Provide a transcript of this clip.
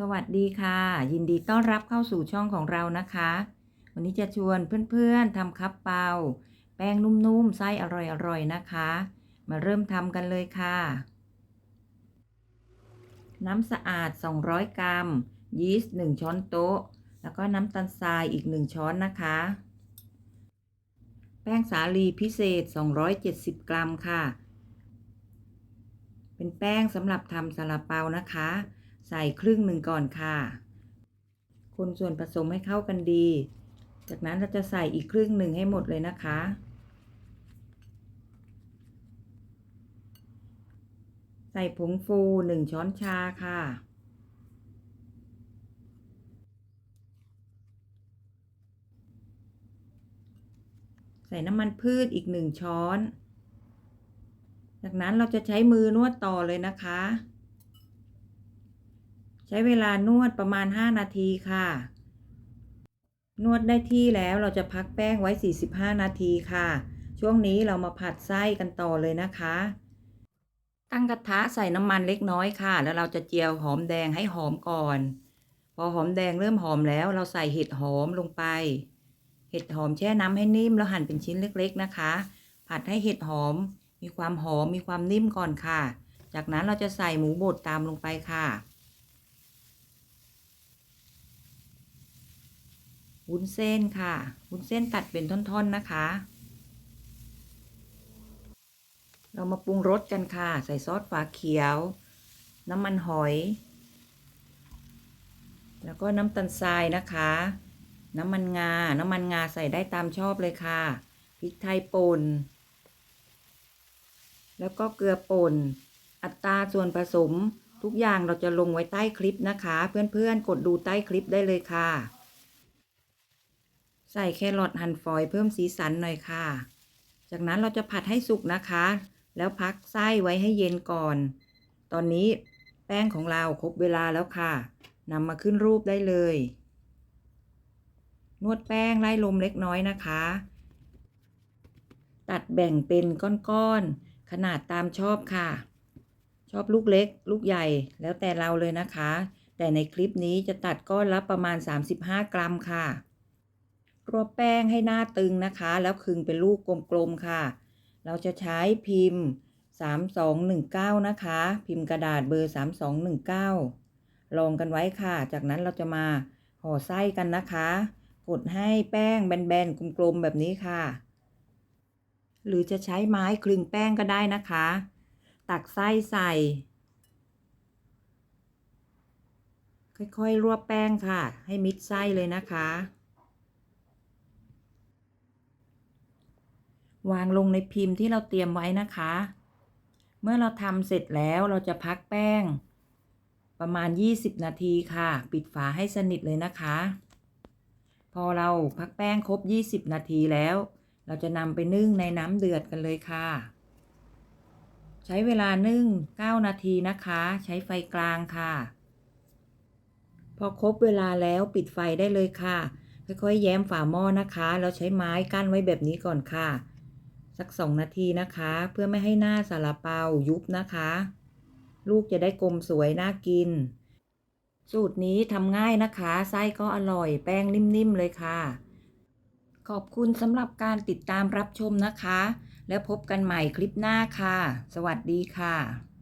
สวัสดีค่ะ ยินดีต้อนรับเข้าสู่ช่องของเรานะคะ วันนี้จะชวนเพื่อนๆทำคัพเปา แป้งนุ่มๆไส้อร่อยๆนะคะ มาเริ่มทำกันเลยค่ะ น้ำสะอาด 200 กรัม ยีสต์ 1 ช้อนโต๊ะ แล้วก็น้ำตาลทรายอีก 1 ช้อนนะคะ แป้งสาลีพิเศษ 270 กรัมค่ะ เป็นแป้งสำหรับทำซาลาเปานะคะ ใส่ครึ่งหนึ่งก่อนค่ะ คนส่วนผสมให้เข้ากันดี จากนั้นเราจะใส่อีกครึ่งหนึ่งให้หมดเลยนะคะ ใส่ผงฟูหนึ่งช้อนชาค่ะ ใส่น้ำมันพืชอีกหนึ่งช้อน จากนั้นเราจะใช้มือนวดต่อเลยนะคะ ใช้เวลานวดประมาณ 5 นาทีค่ะ นวดได้ที่แล้วเราจะพักแป้งไว้ 45 นาทีค่ะ ช่วงนี้เรามาผัดไส้กันต่อเลยนะคะ ตั้งกระทะใส่น้ำมันเล็กน้อยค่ะ แล้วเราจะเจียวหอมแดงให้หอมก่อน พอหอมแดงเริ่มหอมแล้วเราใส่เห็ดหอมลงไป เห็ดหอมแช่น้ำให้นิ่มแล้วหั่นเป็นชิ้นเล็ก ๆนะคะ ผัดให้เห็ดหอม มีความหอมมีความนิ่มก่อนค่ะ จากนั้นเราจะใส่หมูบดตามลงไปค่ะ วุ้นเส้นค่ะวุ้นเส้นตัดเป็นท่อนๆนะคะ เรามาปรุงรสกันค่ะ ใส่ซอสฝาเขียว น้ำมันหอย แล้วก็น้ำตาลทรายนะคะ น้ำมันงา น้ำมันงาใส่ได้ตามชอบเลยค่ะพริกไทยป่นแล้วก็เกลือป่น อัตราส่วนผสมทุกอย่างเราจะลงไว้ใต้คลิปนะคะ เพื่อนๆ กดดูใต้คลิปได้เลยค่ะ ใส่แครอทหั่นฝอยเพิ่มสีสันหน่อยค่ะ จากนั้นเราจะผัดให้สุกนะคะ แล้วพักไส้ไว้ให้เย็นก่อน ตอนนี้แป้งของเราครบเวลาแล้วค่ะนำมาขึ้นรูปได้เลย นวดแป้งไล่ลมเล็กน้อยนะคะ ตัดแบ่งเป็นก้อนๆขนาดตามชอบค่ะ ชอบลูกเล็ก ลูกใหญ่แล้วแต่เราเลยนะคะ แต่ในคลิปนี้จะตัดก้อนละประมาณ 35 กรัมค่ะ รวบแป้งให้หน้าตึงนะคะ แล้วคึงเป็นลูกกลมๆค่ะ เราจะใช้พิมพ์ 3219 นะคะ พิมพ์กระดาษเบอร์ 3219 ลองกันไว้ค่ะ จากนั้นเราจะมาห่อไส้กันนะคะ กดให้แป้งแบนๆกลมๆแบบนี้ค่ะ หรือจะใช้ไม้คลึงแป้งก็ได้นะคะ ตักไส้ใส่ ค่อยๆรวบแป้งค่ะ ให้มิดไส้เลยนะคะ วางลงในพิมพ์ที่เราเตรียมไว้นะคะ เมื่อเราทำเสร็จแล้วเราจะพักแป้ง ประมาณ 20 นาทีค่ะ ปิดฝาให้สนิทเลยนะคะ พอเราพักแป้งครบ 20 นาทีแล้ว เราจะนำไปนึ่งในน้ำเดือดกันเลยค่ะ ใช้เวลานึ่ง 9 นาทีนะคะ ใช้ไฟกลางค่ะ พอครบเวลาแล้วปิดไฟได้เลยค่ะ ค่อยๆ แย้มฝาหม้อนะคะแล้วใช้ไม้กั้นไว้แบบนี้ก่อนค่ะ สักสองนาทีนะคะ เพื่อไม่ให้หน้าซาลาเปายุบนะคะ ลูกจะได้กลมสวยน่ากิน สูตรนี้ทำง่ายนะคะ ไส้ก็อร่อยแป้งนิ่มๆเลยค่ะ ขอบคุณสำหรับการติดตามรับชมนะคะ แล้วพบกันใหม่คลิปหน้าค่ะ สวัสดีค่ะ